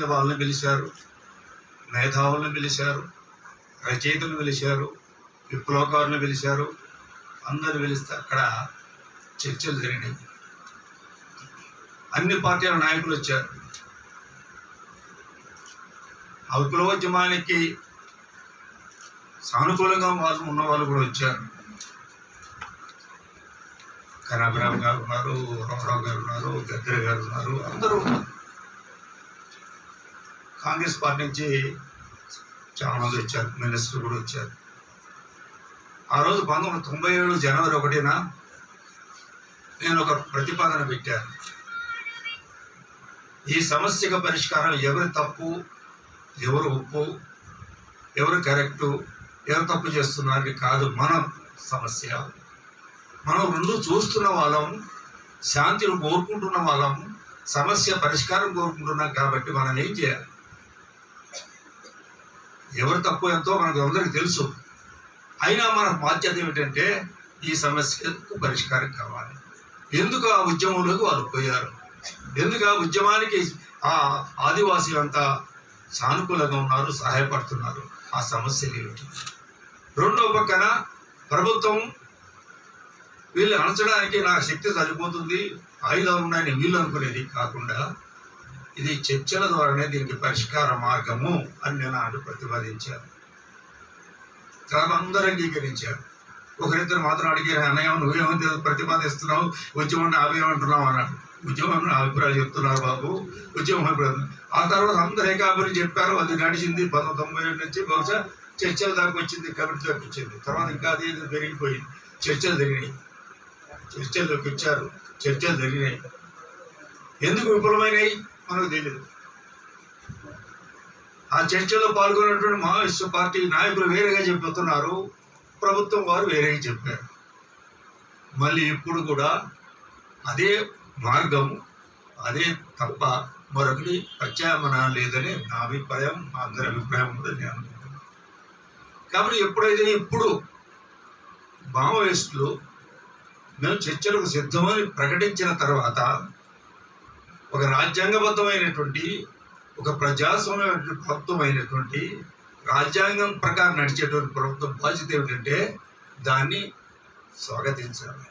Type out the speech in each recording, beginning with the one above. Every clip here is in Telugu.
సాహిత్య వాళ్ళని పిలిచారు మేధావులను పిలిచారు రచయితలను పిలిచారు విప్లవకారులను పిలిచారు. అందరు పిలిస్తే అక్కడ చర్చలు జరిగినాయి. అన్ని పార్టీల నాయకులు వచ్చారు. ఆ విప్లవోద్యమానికి సానుకూలంగా వాళ్ళు ఉన్న వాళ్ళు కూడా వచ్చారు. కనాభిరామ్ గారు ఉన్నారు రామారావు గారు ఉన్నారు గద్దెర గారు ఉన్నారు అందరూ ఉన్నారు. కాంగ్రెస్ పార్టీ నుంచి చాలా మంది వచ్చారు మినిస్టర్ కూడా వచ్చారు. ఆ రోజు పంతొమ్మిది తొంభై ఏడు జనవరి ఒకటిన నేను ఒక ప్రతిపాదన పెట్టాను. ఈ సమస్యకు పరిష్కారం ఎవరు తప్పు ఎవరు ఉప్పు ఎవరు కరెక్టు ఎవరు తప్పు చేస్తున్నారు కాదు మన సమస్య. మనం రెండు చూస్తున్న వాళ్ళం శాంతిని కోరుకుంటున్న వాళ్ళం సమస్య పరిష్కారం కోరుకుంటున్నాం కాబట్టి మనం ఏం చేయాలి? ఎవరు తక్కువ ఎంతో మనకు అందరికీ తెలుసు. అయినా మన బాధ్యత ఏమిటంటే ఈ సమస్యకు పరిష్కారం కావాలి. ఎందుకు ఆ ఉద్యమంలోకి వాళ్ళు పోయారు? ఎందుకు ఆ ఉద్యమానికి ఆ ఆదివాసీలంతా సానుకూలంగా ఉన్నారు సహాయపడుతున్నారు? ఆ సమస్యలు ఏమిటి? రెండో పక్కన ప్రభుత్వం వీళ్ళు అణచడానికి నా శక్తి సరిపోతుంది. ఆయుధాలు ఉన్నాయని వీళ్ళు అనుకునేది కాకుండా ఇది చర్చల ద్వారానే దీనికి పరిష్కార మార్గము అని నేను ఆడు ప్రతిపాదించాను. చాలా అందరూ అంగీకరించారు. ఒకరిద్దరు మాత్రం అడిగారు అన్నయ్య నువ్వేమో ప్రతిపాదిస్తున్నావు? ఉద్యమాన్ని ఆవేమంటున్నావు అన్నాడు. ఉద్యమం అభిప్రాయాలు అభిప్రాయం చెప్తున్నారు బాబు. ఉద్యమం అభిప్రాయం. ఆ తర్వాత అందరూ ఏకాభిని చెప్పారు. అది నడిచింది పంతొమ్మిది తొంభై ఏడు నుంచి బహుశా చర్చల దాకా వచ్చింది కమిటీ దాకా వచ్చింది. తర్వాత ఇంకా అది పెరిగిపోయింది. చర్చలు జరిగినాయి. చర్చల్లోకి వచ్చారు. చర్చలు జరిగినాయి. ఎందుకు విఫలమైనాయి? మనకు తెలియదు ఆ చర్చలో పాల్గొన్నటువంటి మావోయిస్టు పార్టీ నాయకులు వేరేగా చెబుతున్నారు ప్రభుత్వం వారు వేరేగా చెప్పారు. మళ్ళీ ఇప్పుడు కూడా అదే మార్గం అదే తప్ప మరొకటి ప్రత్యామ్నాయం లేదని నా అభిప్రాయం మా అందరి అభిప్రాయం కూడా నేను అనుకుంటున్నాను. కాబట్టి ఎప్పుడైతే ఇప్పుడు మావోయిస్టులు మేము చర్చలకు సిద్ధమని ప్రకటించిన తర్వాత ఒక రాజ్యాంగబద్ధమైనటువంటి ఒక ప్రజాస్వామ్యమైన ప్రభుత్వం అయినటువంటి రాజ్యాంగం ప్రకారం నడిచేటువంటి ప్రభుత్వం బాధ్యత ఏమిటంటే దాన్ని స్వాగతించాలి.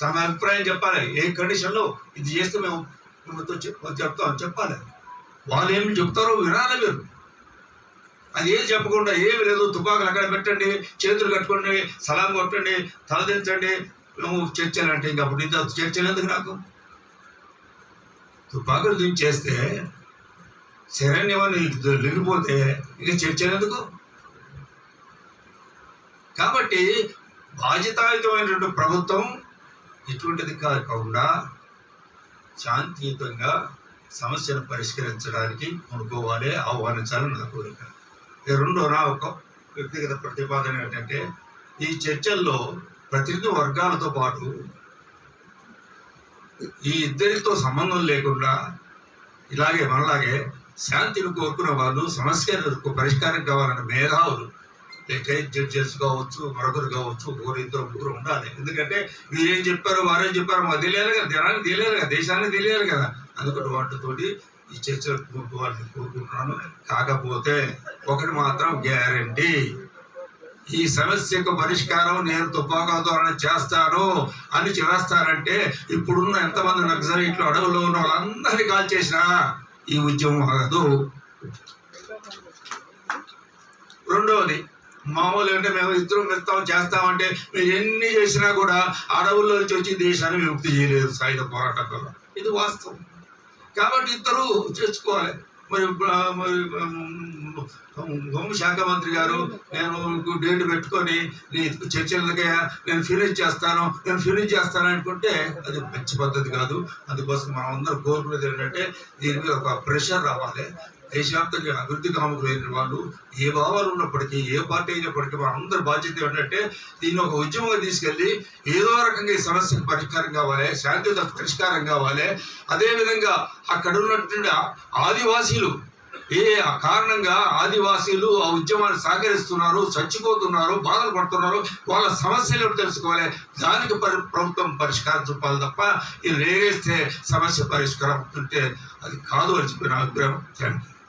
తమ అభిప్రాయం చెప్పాలి. ఏ కండిషన్లో ఇది చేస్తే మేము మిమ్మల్తో చెప్తాం చెప్పాలి. వాళ్ళు ఏమి చెప్తారో వినాలి మీరు. అది ఏం చెప్పకుండా ఏమి లేదు. తుపాకులు అక్కడ పెట్టండి చేతులు కట్టుకోండి సలాం కొట్టండి తలదించండి మేము చర్చలు అంటే ఇంకా అప్పుడు ఇంత చర్చలు ఎందుకు నాకు తుపాకులు దించేస్తే శరణ్యమని లెగిపోతే ఇక చర్చనేందుకు కాబట్టి బాధ్యతాయుతమైనటువంటి ప్రభుత్వం ఇటువంటిది కాకుండా శాంతియుతంగా సమస్యను పరిష్కరించడానికి అనుకోవాలి ఆహ్వానించాలని నా కోరిక. ఈ రెండో నా ఒక వ్యక్తిగత ప్రతిపాదన ఏంటంటే ఈ చర్చల్లో ప్రతినిధి వర్గాలతో పాటు ఈ ఇద్దరితో సంబంధం లేకుండా ఇలాగే మనలాగే శాంతిని కోరుకునే వాళ్ళు సమస్యలకు పరిష్కారం కావాలన్న మేధావులు లేక జడ్జెస్ కావచ్చు మరొకరు కావచ్చు ఒకరు ఇద్దరు ముగ్గురు ఉండాలి. ఎందుకంటే వీరేం చెప్పారో వారేం చెప్పారో మాకు తెలియాలి కదా జనానికి తెలియాలి కదా దేశానికి తెలియాలి కదా అందుకని వాటితోటి ఈ చర్చలు కోరుకోవాలని కోరుకుంటున్నాను. కాకపోతే ఒకటి మాత్రం గ్యారంటీ ఈ సమస్యకు పరిష్కారం నేను తుపాకా ద్వారా చేస్తాను అని చేస్తారంటే ఇప్పుడున్న ఎంతమంది నక్సలైట్లు అడవుల్లో ఉన్న వాళ్ళందరినీ కాల్ చేసినా ఈ ఉద్యమం ఆగదు. రెండవది మామూలు అంటే మేము ఇద్దరు మిత్తం చేస్తామంటే మీరు ఎన్ని చేసినా కూడా అడవుల్లో నుంచి వచ్చి దేశాన్ని విముక్తి చేయలేదు సాయుధ పోరాటం ఇది వాస్తవం. కాబట్టి ఇద్దరు చేసుకోవాలి. మరి మరి హోంశాఖ మంత్రి గారు నేను డేట్ పెట్టుకొని నేను చర్చలకయ్యా నేను ఫినిష్ చేస్తాను నేను ఫినిష్ చేస్తాను అనుకుంటే అది మంచి పద్ధతి కాదు. అందుకోసం మనం అందరం కోరుకునేది ఏంటంటే దీని మీద ఒక ప్రెషర్ రావాలి. దేశవ్యాప్తంగా అభివృద్ధి కాముకులైన వాళ్ళు ఏ భావాలు ఉన్నప్పటికీ ఏ పార్టీ అయినప్పటికీ మన అందరి బాధ్యత ఏంటంటే దీన్ని ఒక ఉద్యమంగా తీసుకెళ్ళి ఏదో రకంగా ఈ సమస్యకు పరిష్కారం కావాలి శాంతియుత పరిష్కారం కావాలి. అదేవిధంగా అక్కడ ఉన్నటువంటి ఆదివాసీలు ఏ ఆ కారణంగా ఆదివాసీలు ఆ ఉద్యమాన్ని సహకరిస్తున్నారు చచ్చిపోతున్నారు బాధలు పడుతున్నారు వాళ్ళ సమస్యలు ఎప్పుడు తెలుసుకోవాలి? దానికి పరి ప్రభుత్వం పరిష్కారం చూపాలి తప్ప ఇది రేగేస్తే సమస్య పరిష్కారం ఉంటే అది కాదు అని చెప్పి నా అభిప్రాయం. Thank you